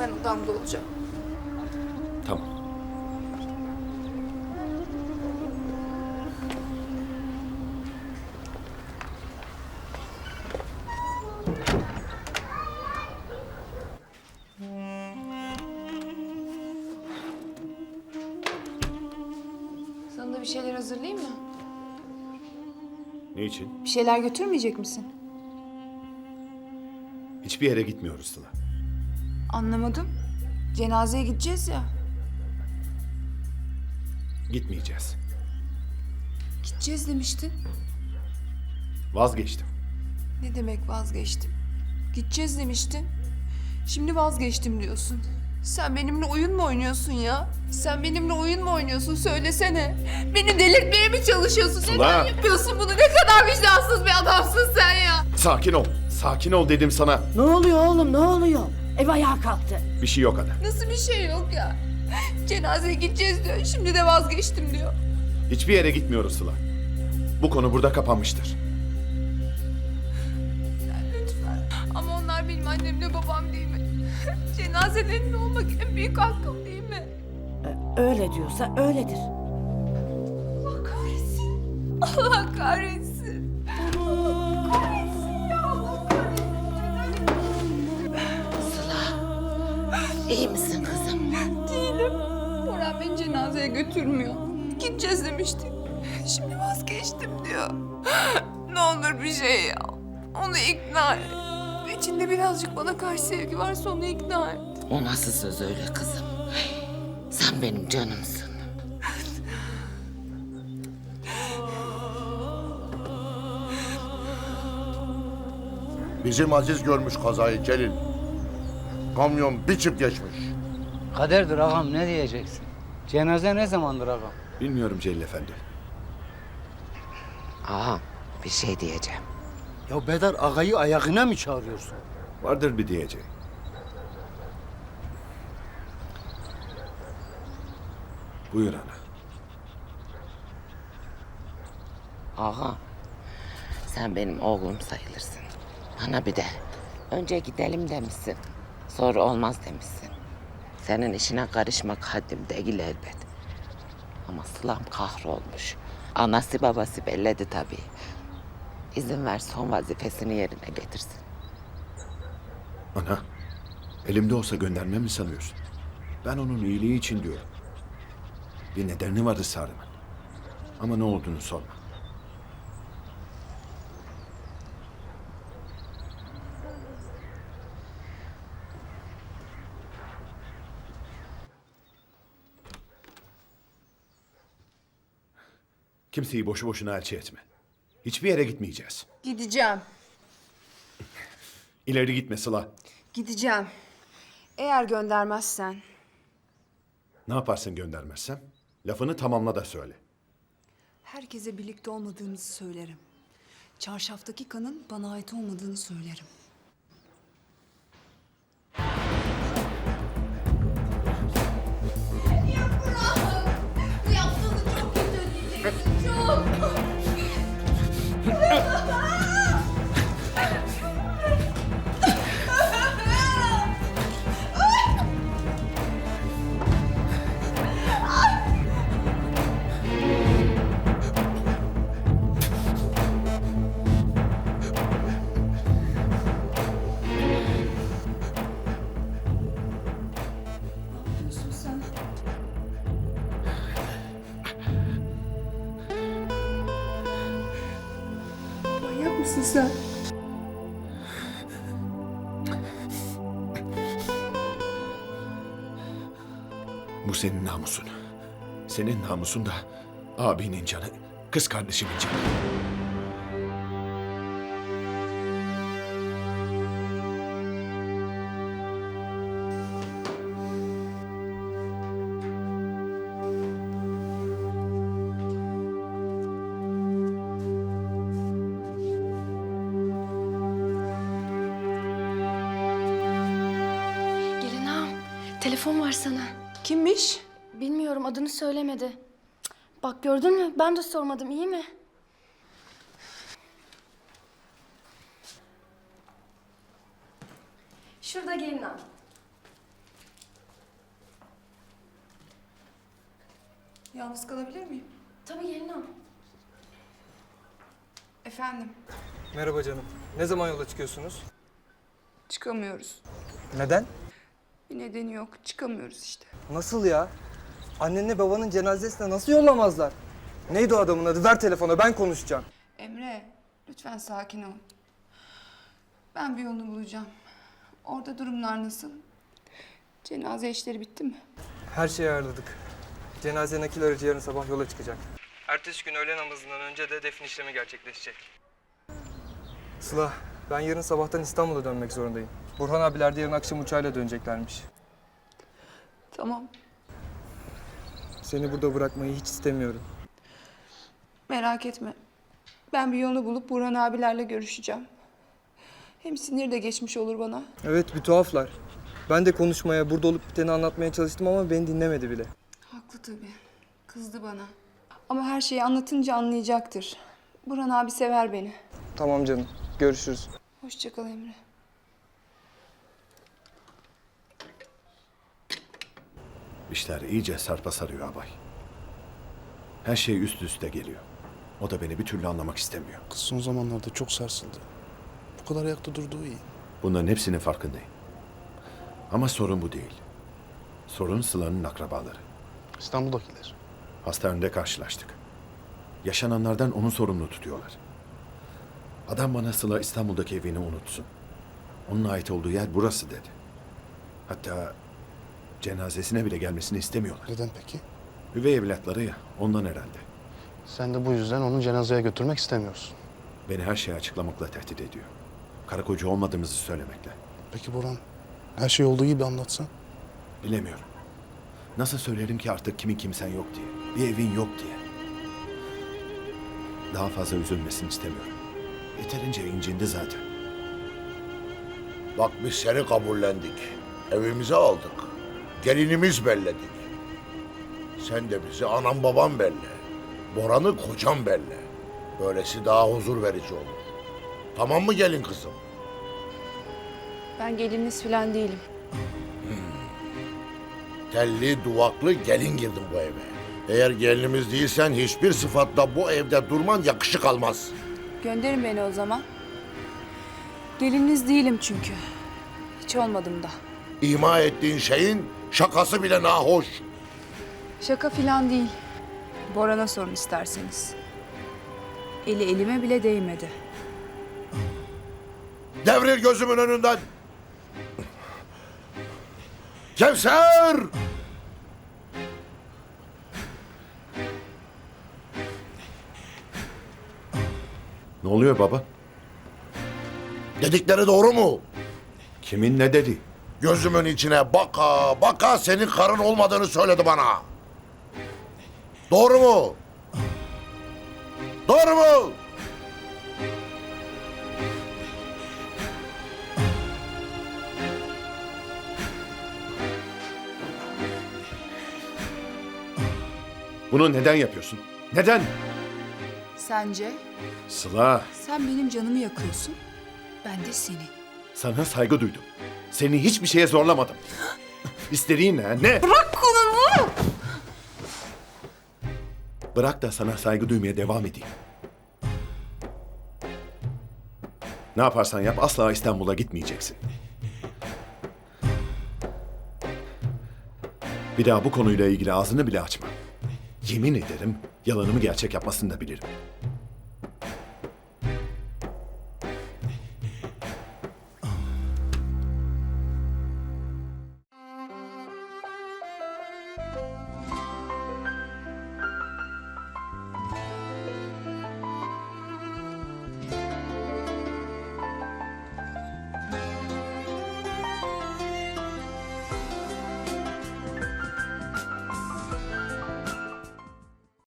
Ben odamda olacağım. Tamam. Sana da bir şeyler hazırlayayım mı? Ne için? Bir şeyler götürmeyecek misin? Hiçbir yere gitmiyoruz Sıla. Anlamadım. Cenazeye gideceğiz ya. Gitmeyeceğiz. Gideceğiz demiştin. Vazgeçtim. Ne demek vazgeçtim? Gideceğiz demiştin. Şimdi vazgeçtim diyorsun. Sen benimle oyun mu oynuyorsun ya? Sen benimle oyun mu oynuyorsun? Söylesene. Beni delirtmeye mi çalışıyorsun? Sıla! Neden yapıyorsun bunu? Ne kadar vicdansız bir adamsın sen ya. Sakin ol. Sakin ol dedim sana. Ne oluyor oğlum ne oluyor? Ev ayağa kalktı. Bir şey yok ada. Nasıl bir şey yok ya? Cenazeye gideceğiz diyor. Şimdi de vazgeçtim diyor. Hiçbir yere gitmiyoruz Sıla. Bu konu burada kapanmıştır. Lütfen. Ama onlar benim annemle babam değil mi? Cenazelerinde olmak en büyük hakkım değil mi? Öyle diyorsa öyledir. Allah kahretsin. Allah kahretsin. Beni cenazeye götürmüyor. Gideceğiz demiştik. Şimdi vazgeçtim diyor. Ne olur bir şey ya. Onu ikna et. İçinde birazcık bana karşı sevgi varsa onu ikna et. O nasıl söz öyle kızım? Sen benim canımsın. Bizim Aziz görmüş kazayı Celil. Kamyon biçip geçmiş. Kaderdir ağam ne diyeceksin? Cenaze ne zamandır ağam? Bilmiyorum Celil Efendi. Ağam bir şey diyeceğim. Ya Bedar ağayı ayağına mı çağırıyorsun? Vardır bir diyeceği. Buyur ana. Ağam sen benim oğlum sayılırsın. Bana bir de önce gidelim demişsin. Sonra olmaz demişsin. Senin işine karışmak haddim değil elbet. Ama Sılam kahrolmuş. Anası babası belledi tabii. İzin ver son vazifesini yerine getirsin. Ana. Elimde olsa göndermem mi sanıyorsun? Ben onun iyiliği için diyorum. Bir nedeni var ısrarımın. Ama ne olduğunu sorma. Kimseyi boşu boşuna elçi etme. Hiçbir yere gitmeyeceğiz. Gideceğim. İleri gitme Sıla. Gideceğim. Eğer göndermezsen Ne yaparsın göndermezsem? Lafını tamamla da söyle. herkese birlikte olmadığımızı söylerim. Çarşaftaki kanın bana ait olmadığını söylerim. Mısın sen? Bu senin namusun. Senin namusun da abinin canı, kız kardeşimin canı. Telefon var sana. Kimmiş? Bilmiyorum adını söylemedi. Bak gördün mü ben de sormadım iyi mi? Şurada gelin al. Yalnız kalabilir miyim? Tabii gelin al. Efendim, Merhaba canım. Ne zaman yola çıkıyorsunuz? çıkamıyoruz. Neden? Bir nedeni yok, çıkamıyoruz işte. Nasıl ya? Annenle babanın cenazesine nasıl yollamazlar? Neydi o adamın adı? Ver telefonu ben konuşacağım. Emre, lütfen sakin ol. Ben bir yolunu bulacağım. Orada durumlar nasıl? Cenaze işleri bitti mi? Her şeyi ayarladık. Cenaze nakil aracı yarın sabah yola çıkacak. Ertesi gün öğle namazından önce de defin işlemi gerçekleşecek. Sıla, ben yarın sabahtan İstanbul'a dönmek zorundayım. Burhan abiler de yarın akşam uçağıyla döneceklermiş. Tamam, Seni burada bırakmayı hiç istemiyorum. merak etme. Ben bir yolunu bulup Burhan abilerle görüşeceğim. Hem sinir de geçmiş olur bana. Evet bir tuhaflar. Ben de konuşmaya, burada olup biteni anlatmaya çalıştım ama beni dinlemedi bile. Haklı tabii. Kızdı bana. Ama her şeyi anlatınca anlayacaktır. Burhan abi sever beni. Tamam canım, görüşürüz. Hoşça kal Emre. İşler iyice sarpa sarıyor abay. Her şey üst üste geliyor. O da beni bir türlü anlamak istemiyor. Kız son zamanlarda çok sarsıldı. Bu kadar ayakta durduğu iyi. Bunların hepsinin farkındayım. Ama sorun bu değil. Sorun Sıla'nın akrabaları. İstanbul'dakiler. Hastanede karşılaştık. Yaşananlardan onu sorumlu tutuyorlar. Adam bana Sıla İstanbul'daki evini unutsun. Onun ait olduğu yer burası dedi. Hatta cenazesine bile gelmesini istemiyorlar. Neden peki? Üvey evlatları ya ondan herhalde. Sen de bu yüzden onu cenazeye götürmek istemiyorsun. Beni her şeyi açıklamakla tehdit ediyor. Karı koca olmadığımızı söylemekle. Peki Burhan, her şey olduğu gibi anlatsan. Bilemiyorum. Nasıl söylerim ki artık kimin kimsen yok diye. Bir evin yok diye. Daha fazla üzülmesini istemiyorum. Yeterince incindi zaten. Bak biz seni kabullendik. Evimize aldık. Gelinimiz belledik. Sen de bizi anam babam belle. Boran'ı kocam belle. Böylesi daha huzur verici olur. Tamam mı gelin kızım? Ben gelininiz falan değilim. Telli duvaklı gelin girdin bu eve. Eğer gelinimiz değilsen hiçbir sıfatla bu evde durman yakışık almaz. Gönderin beni o zaman. Gelininiz değilim çünkü. Hiç olmadım da. İma ettiğin şeyin şakası bile nahoş. Şaka falan değil. Boran'a sorun isterseniz. Eli elime bile değmedi. Devril gözümün önünden. Kevser! Ne oluyor baba? Dedikleri doğru mu? Kimin ne dedi? Gözümün içine baka baka senin karın olmadığını söyledi bana. Doğru mu? Doğru mu? Bunu neden yapıyorsun? Neden? Sence? Sıla, Sen benim canımı yakıyorsun. Ben de seni. sana saygı duydum. Seni hiçbir şeye zorlamadım. İstediğin ne? Ne? Bırak kolumu! Bırak da sana saygı duymaya devam edeyim. Ne yaparsan yap asla İstanbul'a gitmeyeceksin. Bir daha bu konuyla ilgili ağzını bile açma. Yemin ederim yalanımı gerçek yapmasını da bilirim.